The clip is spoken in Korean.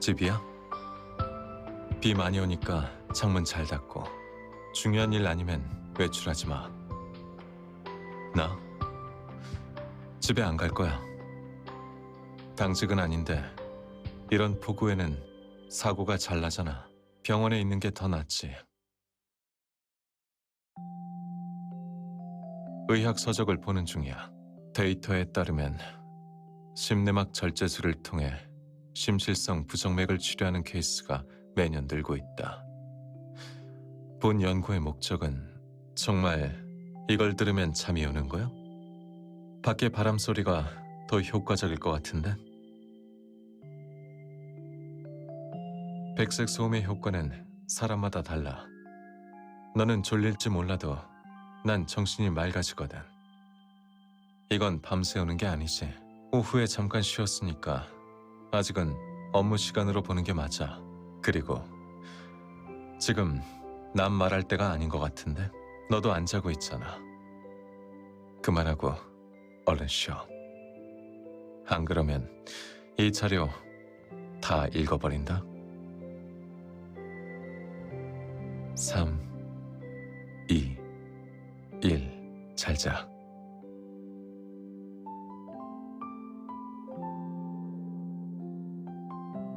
집이야? 비 많이 오니까 창문 잘 닫고 중요한 일 아니면 외출하지 마. 나 집에 안 갈 거야. 당직은 아닌데 이런 폭우에는 사고가 잘 나잖아. 병원에 있는 게 더 낫지. 의학 서적을 보는 중이야. 데이터에 따르면 심내막 절제술을 통해 심실성 부정맥을 치료하는 케이스가 매년 늘고 있다. 본 연구의 목적은 정말 이걸 들으면 잠이 오는 거야? 밖에 바람 소리가 더 효과적일 것 같은데? 백색 소음의 효과는 사람마다 달라. 너는 졸릴지 몰라도 난 정신이 맑아지거든. 이건 밤새우는 게 아니지. 오후에 잠깐 쉬었으니까 아직은 업무 시간으로 보는 게 맞아. 그리고 지금 남 말할 때가 아닌 것 같은데 너도 안 자고 있잖아. 그만하고 얼른 쉬어. 안 그러면 이 자료 다 읽어버린다. 3, 2, 1. 잘 자.